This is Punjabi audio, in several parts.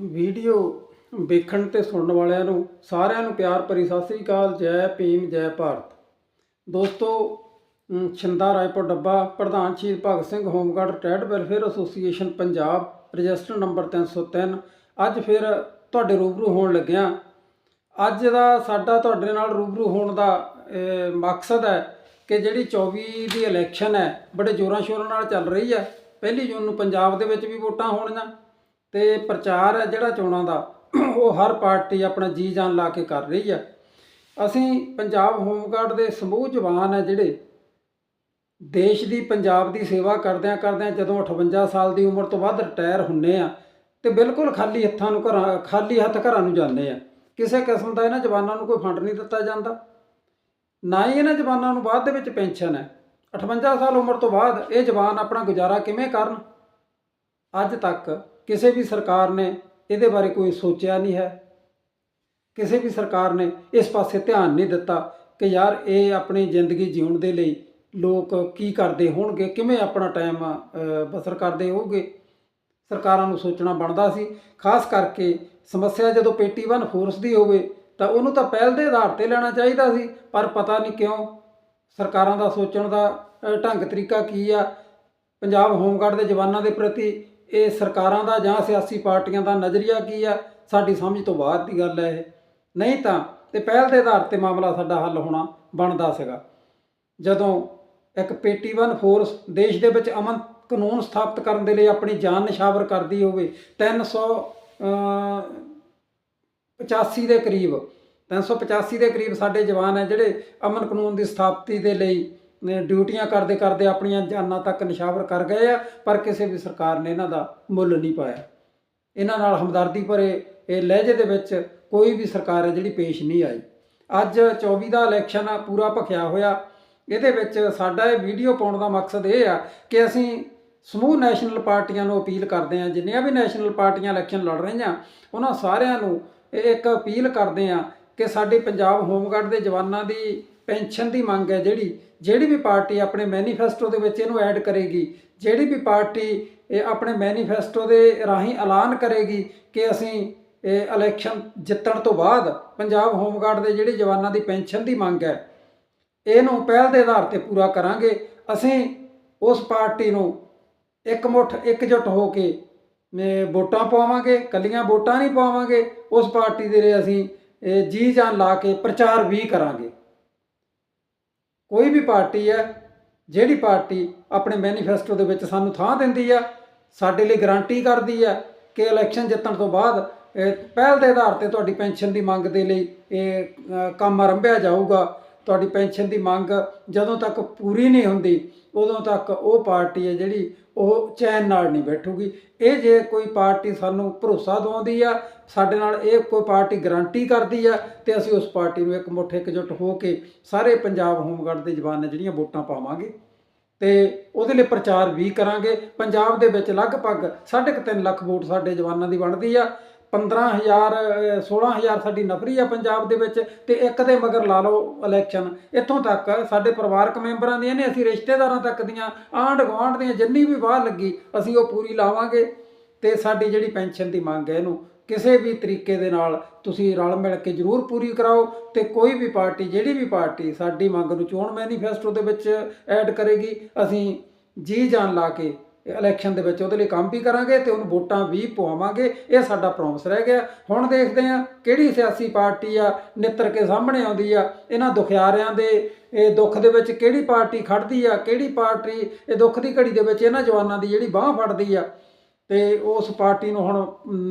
ਵੀਡੀਓ ਵੇਖਣ ਤੇ ਸੁਣਨ ਵਾਲਿਆਂ ਨੂੰ ਸਾਰਿਆਂ ਨੂੰ ਪਿਆਰ ਭਰੀ ਸਤਿ ਸ੍ਰੀ ਅਕਾਲ, ਜੈ ਭੀਮ, ਜੈ ਭਾਰਤ। ਦੋਸਤੋ ਛਿੰਦਾ ਰਾਏਪੁਰ ਡੱਬਾ, ਪ੍ਰਧਾਨ ਸ਼ਹੀਦ Bhagat Singh home guard retired welfare association Punjab, register number 303 ਅੱਜ ਫਿਰ ਤੁਹਾਡੇ ਰੂਬਰੂ ਹੋਣ ਲੱਗਿਆ। ਅੱਜ ਦਾ ਸਾਡਾ ਤੁਹਾਡੇ ਨਾਲ ਰੂਬਰੂ ਹੋਣ ਦਾ ਮਕਸਦ ਹੈ ਕਿ ਜਿਹੜੀ 24 ਦੀ ਇਲੈਕਸ਼ਨ ਹੈ, ਬੜੇ ਜ਼ੋਰਾਂ ਸ਼ੋਰਾਂ ਨਾਲ ਚੱਲ ਰਹੀ ਹੈ। ਪਹਿਲੀ ਜੂਨ ਨੂੰ ਪੰਜਾਬ ਦੇ ਵਿੱਚ ਵੀ ਵੋਟਾਂ ਹੋਣੀਆਂ। ਤੇ ਪ੍ਰਚਾਰ ਹੈ ਜਿਹੜਾ ਚੋਣਾਂ ਦਾ, ਉਹ ਹਰ ਪਾਰਟੀ ਆਪਣਾ ਜੀ ਜਾਨ ਲਾ ਕੇ ਕਰ ਰਹੀ ਹੈ। ਅਸੀਂ ਪੰਜਾਬ ਹੋਮਗਾਰਡ ਦੇ ਸਮੂਹ ਜਵਾਨ ਹੈ ਜਿਹੜੇ ਦੇਸ਼ ਦੀ ਪੰਜਾਬ ਦੀ ਸੇਵਾ ਕਰਦਿਆਂ ਕਰਦਿਆਂ ਜਦੋਂ 58 ਸਾਲ ਦੀ ਉਮਰ ਤੋਂ ਬਾਅਦ ਰਿਟਾਇਰ ਹੁੰਨੇ ਆ ਤੇ ਬਿਲਕੁਲ ਖਾਲੀ ਹੱਥਾਂ ਨੂੰ ਘਰਾਂ, ਖਾਲੀ ਹੱਥ ਘਰਾਂ ਨੂੰ ਜਾਂਦੇ ਆ। ਕਿਸੇ ਕਿਸਮ ਦਾ ਇਹਨਾਂ ਜਵਾਨਾਂ ਨੂੰ ਕੋਈ ਫੰਡ ਨਹੀਂ ਦਿੱਤਾ ਜਾਂਦਾ। ਨਾ ਹੀ ਇਹਨਾਂ ਜਵਾਨਾਂ ਨੂੰ ਬਾਅਦ ਦੇ ਵਿੱਚ ਪੈਨਸ਼ਨ ਹੈ। 58 ਸਾਲ ਉਮਰ ਤੋਂ ਬਾਅਦ ਇਹ ਜਵਾਨ ਆਪਣਾ ਗੁਜ਼ਾਰਾ ਕਿਵੇਂ ਕਰਨ? ਅੱਜ ਤੱਕ ਕਿਸੇ ਵੀ ਸਰਕਾਰ ਨੇ ਇਹਦੇ ਬਾਰੇ ਕੋਈ ਸੋਚਿਆ ਨਹੀਂ ਹੈ। ਕਿਸੇ ਵੀ ਸਰਕਾਰ ਨੇ ਇਸ ਪਾਸੇ ਧਿਆਨ ਨਹੀਂ ਦਿੱਤਾ ਕਿ ਯਾਰ ਇਹ ਆਪਣੀ ਜ਼ਿੰਦਗੀ ਜਿਉਣ ਦੇ ਲਈ ਲੋਕ ਕੀ ਕਰਦੇ ਹੋਣਗੇ, ਕਿਵੇਂ ਆਪਣਾ ਟਾਈਮ ਬਸਰ ਕਰਦੇ ਹੋਗੇ ਸਰਕਾਰਾਂ ਨੂੰ ਸੋਚਣਾ ਬਣਦਾ ਸੀ। ਖਾਸ ਕਰਕੇ ਸਮੱਸਿਆ ਜਦੋਂ ਪੇਟੀ ਵਨ ਫੋਰਸ ਦੀ ਹੋਵੇ ਤਾਂ ਉਹਨੂੰ ਤਾਂ ਪਹਿਲ ਦੇ ਆਧਾਰ ਤੇ ਲੈਣਾ ਚਾਹੀਦਾ ਸੀ, ਪਰ ਪਤਾ ਨਹੀਂ ਕਿਉਂ ਸਰਕਾਰਾਂ ਦਾ ਸੋਚਣ ਦਾ ਢੰਗ ਤਰੀਕਾ ਕੀ ਆ। ਪੰਜਾਬ ਹੋਮਗਾਰਡ ਦੇ ਜਵਾਨਾਂ ਦੇ ਪ੍ਰਤੀ ਇਹ ਸਰਕਾਰਾਂ ਦਾ ਜਾਂ ਸਿਆਸੀ ਪਾਰਟੀਆਂ ਦਾ ਨਜ਼ਰੀਆ ਕੀ ਆ? ਸਾਡੀ ਸਮਝ ਤੋਂ ਬਾਹਰ ਦੀ ਗੱਲ ਹੈ ਇਹ। ਨਹੀਂ ਤਾਂ ਤੇ ਪਹਿਲ ਦੇ ਆਧਾਰ ਤੇ ਮਾਮਲਾ ਸਾਡਾ ਹੱਲ ਹੋਣਾ ਬਣਦਾ ਸੀਗਾ। ਜਦੋਂ ਇੱਕ ਪੇਟੀ ਵਨ ਫੋਰਸ ਦੇਸ਼ ਦੇ ਵਿੱਚ ਅਮਨ ਕਾਨੂੰਨ ਸਥਾਪਿਤ ਕਰਨ ਦੇ ਲਈ ਆਪਣੀ ਜਾਨ ਨਿਸ਼ਾਵਰ ਕਰਦੀ ਹੋਵੇ 300 ਅ, 85 ਦੇ ਕਰੀਬ 385 ਦੇ ਕਰੀਬ ਸਾਡੇ ਜਵਾਨ ਹੈ ਜਿਹੜੇ ਅਮਨ ਕਾਨੂੰਨ ਦੀ ਸਥਾਪਤੀ ਦੇ ਲਈ ਡਿਊਟੀਆਂ ਕਰਦੇ ਕਰਦੇ ਆਪਣੀਆਂ ਜਾਨਾਂ ਤੱਕ ਨਿਸ਼ਾਵਰ ਕਰ ਗਏ ਆ, ਪਰ ਕਿਸੇ ਵੀ ਸਰਕਾਰ ਨੇ ਇਹਨਾਂ ਦਾ ਮੁੱਲ ਨਹੀਂ ਪਾਇਆ। ਇਹਨਾਂ ਨਾਲ ਹਮਦਰਦੀ ਭਰੇ ਇਹ ਲਹਿਜੇ ਦੇ ਵਿੱਚ ਕੋਈ ਵੀ ਸਰਕਾਰ ਹੈ ਜਿਹੜੀ ਪੇਸ਼ ਨਹੀਂ ਆਈ। ਅੱਜ 24 ਦਾ ਇਲੈਕਸ਼ਨ ਆ, ਪੂਰਾ ਭਖਿਆ ਹੋਇਆ। ਇਹਦੇ ਵਿੱਚ ਸਾਡਾ ਇਹ ਵੀਡੀਓ ਪਾਉਣ ਦਾ ਮਕਸਦ ਇਹ ਆ ਕਿ ਅਸੀਂ ਸਮੂਹ ਨੈਸ਼ਨਲ ਪਾਰਟੀਆਂ ਨੂੰ ਅਪੀਲ ਕਰਦੇ ਹਾਂ, ਜਿੰਨੀਆਂ ਵੀ ਨੈਸ਼ਨਲ ਪਾਰਟੀਆਂ ਇਲੈਕਸ਼ਨ ਲੜ ਰਹੀਆਂ, ਉਹਨਾਂ ਸਾਰਿਆਂ ਨੂੰ ਇਹ ਇੱਕ ਅਪੀਲ ਕਰਦੇ ਹਾਂ ਕਿ ਸਾਡੇ ਪੰਜਾਬ ਹੋਮਗਾਰਡ ਦੇ ਜਵਾਨਾਂ ਦੀ ਪੈਨਸ਼ਨ ਦੀ ਮੰਗ ਹੈ ਜਿਹੜੀ ਜਿਹੜੀ ਵੀ ਪਾਰਟੀ ਆਪਣੇ ਮੈਨੀਫੈਸਟੋ ਦੇ ਵਿੱਚ ਇਹਨੂੰ ਐਡ ਕਰੇਗੀ, ਜਿਹੜੀ ਵੀ ਪਾਰਟੀ ਇਹ ਆਪਣੇ ਮੈਨੀਫੈਸਟੋ ਦੇ ਰਾਹੀਂ ਐਲਾਨ ਕਰੇਗੀ ਕਿ ਅਸੀਂ ਇਹ ਇਲੈਕਸ਼ਨ ਜਿੱਤਣ ਤੋਂ ਬਾਅਦ ਪੰਜਾਬ ਹੋਮਗਾਰਡ ਦੇ ਜਿਹੜੇ ਜਵਾਨਾਂ ਦੀ ਪੈਨਸ਼ਨ ਦੀ ਮੰਗ ਹੈ, ਇਹਨੂੰ ਪਹਿਲ ਦੇ ਆਧਾਰ ਤੇ ਪੂਰਾ ਕਰਾਂਗੇ। ਅਸੀਂ ਉਸ ਪਾਰਟੀ ਨੂੰ ਇਕਮੁੱਠ, ਇਕਜੁੱਟ ਹੋ ਕੇ ਵੋਟਾਂ ਪਾਵਾਂਗੇ, ਕੱਲੀਆਂ ਵੋਟਾਂ ਨਹੀਂ ਪਾਵਾਂਗੇ, ਉਸ ਪਾਰਟੀ ਦੇ ਲਈ ਅਸੀਂ ਜੀ ਜਾਨ ਲਾ ਕੇ ਪ੍ਰਚਾਰ ਵੀ ਕਰਾਂਗੇ। ਕੋਈ ਵੀ ਪਾਰਟੀ ਹੈ, ਜਿਹੜੀ ਪਾਰਟੀ ਆਪਣੇ ਮੈਨੀਫੈਸਟੋ ਦੇ ਵਿੱਚ ਸਾਨੂੰ ਥਾਂ ਦਿੰਦੀ ਆ ਸਾਡੇ ਲਈ ਗਾਰੰਟੀ ਕਰਦੀ ਆ ਕਿ ਇਲੈਕਸ਼ਨ ਜਿੱਤਣ ਤੋਂ ਬਾਅਦ, ਇਹ ਪਹਿਲ ਦੇ ਆਧਾਰ ਤੇ ਤੁਹਾਡੀ ਪੈਨਸ਼ਨ ਦੀ ਮੰਗ ਦੇ ਲਈ ਇਹ ਕੰਮ ਆਰੰਭਿਆ ਜਾਊਗਾ। ਤੁਹਾਡੀ ਪੈਨਸ਼ਨ ਦੀ ਮੰਗ ਜਦੋਂ ਤੱਕ ਪੂਰੀ ਨਹੀਂ ਹੁੰਦੀ, ਉਦੋਂ ਤੱਕ ਉਹ ਪਾਰਟੀ ਹੈ ਜਿਹੜੀ ਉਹ ਚੈਨ ਨਾਲ ਨਹੀਂ ਬੈਠੂਗੀ। ਇਹ ਜੇ ਕੋਈ ਪਾਰਟੀ ਸਾਨੂੰ ਭਰੋਸਾ ਦਵਾਉਂਦੀ ਆ, ਸਾਡੇ ਨਾਲ ਇਹ ਕੋਈ ਪਾਰਟੀ ਗਰੰਟੀ ਕਰਦੀ ਆ, ਤੇ ਅਸੀਂ ਉਸ ਪਾਰਟੀ ਨੂੰ ਇੱਕ ਮੁੱਠ ਇਕਜੁੱਟ ਹੋ ਕੇ ਸਾਰੇ ਪੰਜਾਬ ਹੋਮਗਾਰਡ ਦੇ ਜਵਾਨ ਜਿਹੜੀਆਂ ਵੋਟਾਂ ਪਾਵਾਂਗੇ, ਤੇ ਉਹਦੇ ਲਈ ਪ੍ਰਚਾਰ ਵੀ ਕਰਾਂਗੇ। ਪੰਜਾਬ ਦੇ ਵਿੱਚ ਲਗਭਗ 3.5 ਲੱਖ ਵੋਟ ਸਾਡੇ ਜਵਾਨਾਂ ਦੀ ਬਣਦੀ ਆ 15000 ਅਹ 16000 ਸਾਡੀ ਨਫਰੀ ਆ ਪੰਜਾਬ ਦੇ ਵਿੱਚ ਤੇ ਇੱਕ ਦੇ ਮਗਰ ਲਾ ਲਓ ਇਲੈਕਸ਼ਨ ਇੱਥੋਂ ਤੱਕ ਸਾਡੇ ਪਰਿਵਾਰਕ ਮੈਂਬਰਾਂ ਦੀਆਂ ਨੇ, ਅਸੀਂ ਰਿਸ਼ਤੇਦਾਰਾਂ ਤੱਕ ਦੀਆਂ, ਆਂਢ ਗੁਆਂਢ ਦੀਆਂ, ਜਿੰਨੀ ਵੀ ਵਾਹ ਲੱਗੀ, ਅਸੀਂ ਉਹ ਪੂਰੀ ਲਾਵਾਂਗੇ ਤੇ ਸਾਡੀ ਜਿਹੜੀ ਪੈਨਸ਼ਨ ਦੀ ਮੰਗ ਹੈ ਇਹਨੂੰ ਕਿਸੇ ਵੀ ਤਰੀਕੇ ਦੇ ਨਾਲ ਤੁਸੀਂ ਰਲ ਮਿਲ ਕੇ ਜ਼ਰੂਰ ਪੂਰੀ ਕਰਾਓ ਤੇ ਕੋਈ ਵੀ ਪਾਰਟੀ, ਜਿਹੜੀ ਵੀ ਪਾਰਟੀ ਸਾਡੀ ਮੰਗ ਨੂੰ ਚੋਣ ਮੈਨੀਫੈਸਟੋ ਦੇ ਵਿੱਚ ਐਡ ਕਰੇਗੀ, ਅਸੀਂ ਜੀ ਜਾਨ ਲਾ ਕੇ ਇਲੈਕਸ਼ਨ ਦੇ ਵਿੱਚ ਉਹਦੇ ਲਈ ਕੰਮ ਵੀ ਕਰਾਂਗੇ ਤੇ ਉਹਨੂੰ ਵੋਟਾਂ ਵੀ ਪਵਾਵਾਂਗੇ, ਇਹ ਸਾਡਾ ਪ੍ਰੋਮਿਸ ਰਹਿ ਗਿਆ। ਹੁਣ ਦੇਖਦੇ ਆ ਕਿਹੜੀ ਸਿਆਸੀ ਪਾਰਟੀ ਆ, ਨਿੱਤਰ ਕੇ ਸਾਹਮਣੇ ਆਉਂਦੀ ਆ, ਇਹਨਾਂ ਦੁਖਿਆਰਿਆਂ ਦੇ, ਇਹ ਦੁੱਖ ਦੇ ਵਿੱਚ ਕਿਹੜੀ ਪਾਰਟੀ ਖੜਦੀ ਆ, ਕਿਹੜੀ ਪਾਰਟੀ ਇਹ ਦੁੱਖ ਦੀ ਘੜੀ ਦੇ ਵਿੱਚ ਇਹਨਾਂ ਜਵਾਨਾਂ ਦੀ ਜਿਹੜੀ ਬਾਹ ਫੜਦੀ ਆ। ਤੇ ਉਸ ਪਾਰਟੀ ਨੂੰ ਹੁਣ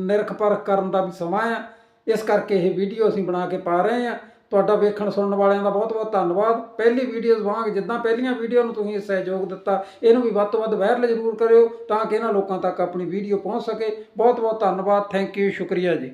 ਨਿਰਖ ਪਰਖ ਕਰਨ ਦਾ ਵੀ ਸਮਾਂ ਆ। ਇਸ ਕਰਕੇ ਇਹ ਵੀਡੀਓ ਅਸੀਂ ਬਣਾ ਕੇ ਪਾ ਰਹੇ ਆ ਤੁਹਾਡਾ ਵੇਖਣ ਸੁਣਨ ਵਾਲਿਆਂ ਦਾ ਬਹੁਤ ਬਹੁਤ ਧੰਨਵਾਦ। ਪਹਿਲੀ ਵੀਡੀਓਜ਼ ਵਾਂਗ ਜਿੱਦਾਂ ਪਹਿਲੀਆਂ ਵੀਡੀਓ ਨੂੰ ਤੁਸੀਂ ਸਹਿਯੋਗ ਦਿੱਤਾ, ਇਹਨੂੰ ਵੀ ਵੱਧ ਤੋਂ ਵੱਧ ਵਾਇਰਲ ਜ਼ਰੂਰ ਕਰਿਓ ਤਾਂ ਕਿ ਇਹਨਾਂ ਲੋਕਾਂ ਤੱਕ ਆਪਣੀ ਵੀਡੀਓ ਪਹੁੰਚ ਸਕੇ। ਬਹੁਤ ਬਹੁਤ ਧੰਨਵਾਦ। ਥੈਂਕ ਯੂ ਸ਼ੁਕਰੀਆ ਜੀ।